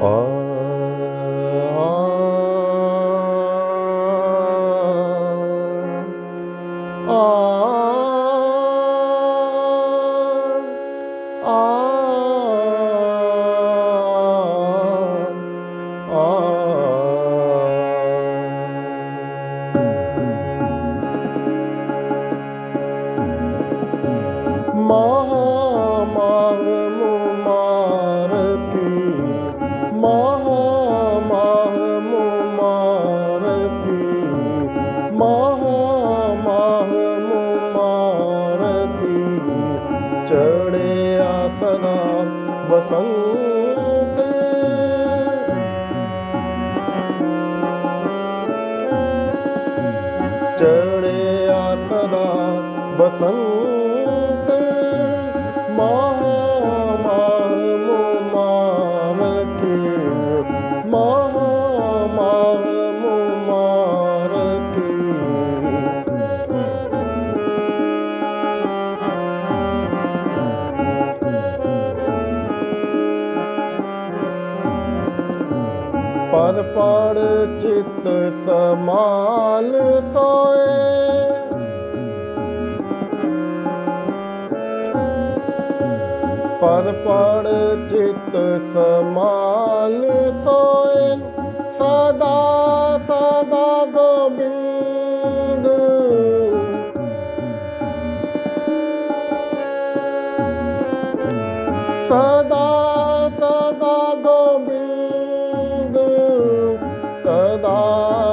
Oh. ਬਸੰਤ ਮਹਾ ਮਾਹ ਮੁਮਾਰਕੀ ਮਹਾ ਮਾਹ ਪੜ ਚਿਤ ਸਮਾਲ ਸੋਏ परिचित् समा सो सदा सदा गोविंद। सदा सदा गोविंद। सदा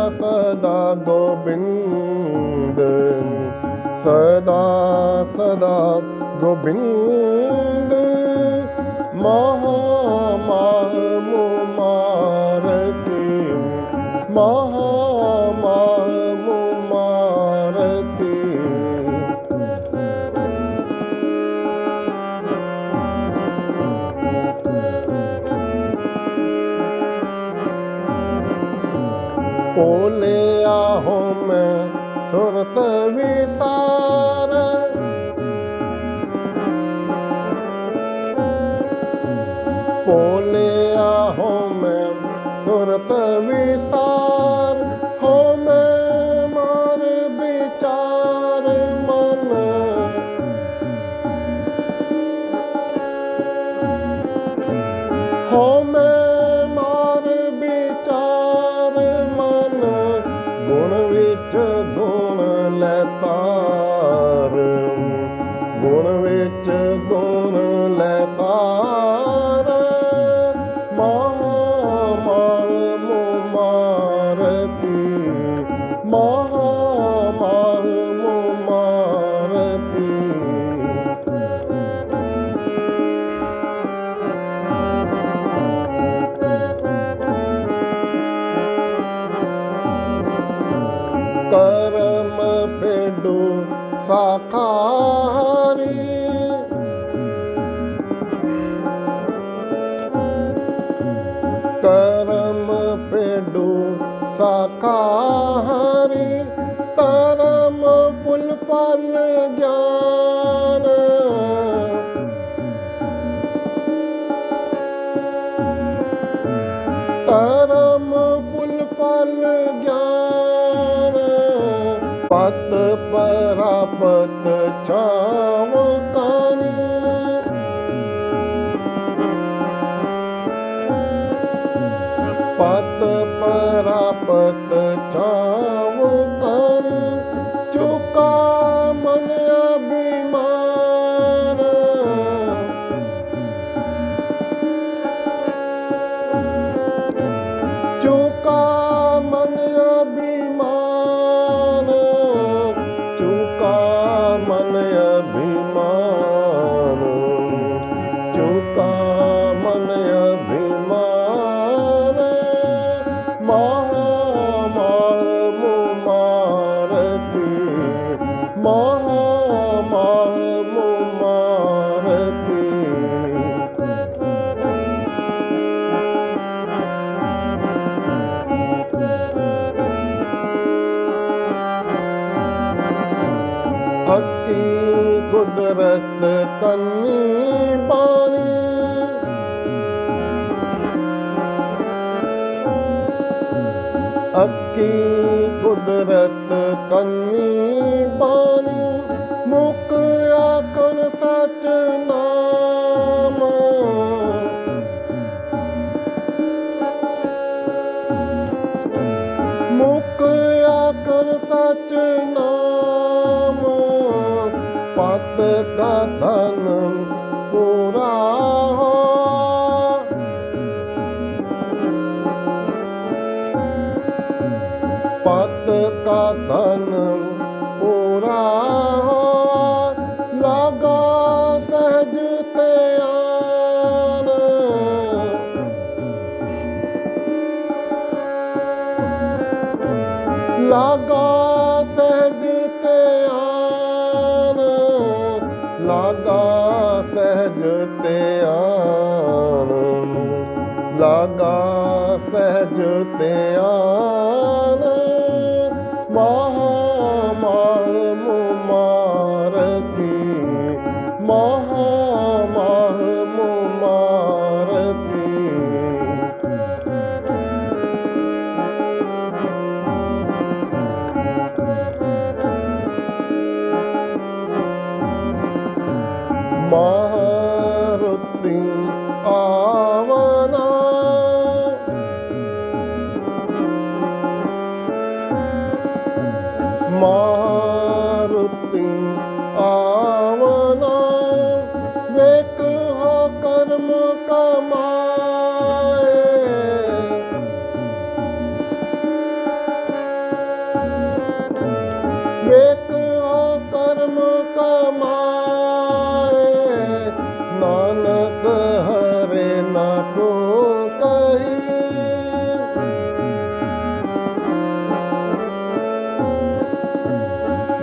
सदा गोविंद। सदा सदा गोविंद। महामारती महामारती ओले आहो मैं सुरत विसार ਆਹੋ ਮੈਂ ਮੈਂ ਸੁਰਤ ਵਿਸਾਰ, ਹੋ ਮੈਂ ਮਾਰ ਵਿਚਾਰ ਮਨ। ਹੋ ਮੈਂ ਮਾਰ ਵਿਚਾਰ ਮਨ, ਗੁਣ ਵਿੱਚ ਗੁਣ ਲੈ අඩු සකාහරී. කරම පෙඩු සකාහරි. තරම පුල්පල්ජා ta ਕੁਦਰਤ ਕੰਨੀ ਲਾਗਾ ਸਹਿਜ ਤੇ ਆਨ ਲਾਗਾ ਸਹਿਜ ਤੇ ਆਨ ਲਾਗਾ ਸਹਿਜ ਤੇ ਆਨ Maruti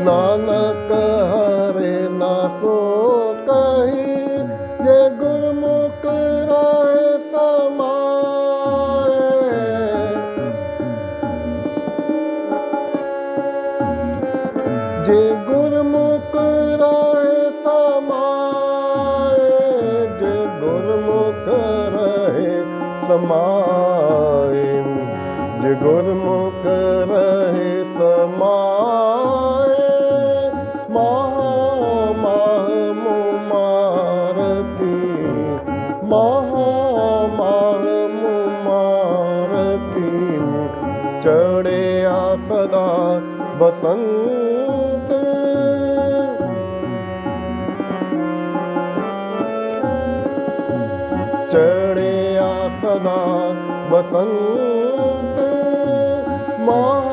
ਨਾਨਕ ਹਰੇ ਨਾ ਸੋ ਕਹੀ, ਜੇ ਗੁਰਮੁਖ ਰਾਏ ਸਮਾਏ ਜੇ ਗੁਰਮੁਖ ਰਹੇ ਸਮਾਏ ਜੇ ਗੁਰਮੁਖ ਰਹੇ ਸਮਾਏ ਬਸੰਤ। ਚੜਿਆ ਸਦਾ ਬਸੰਤ। ਮਹਾ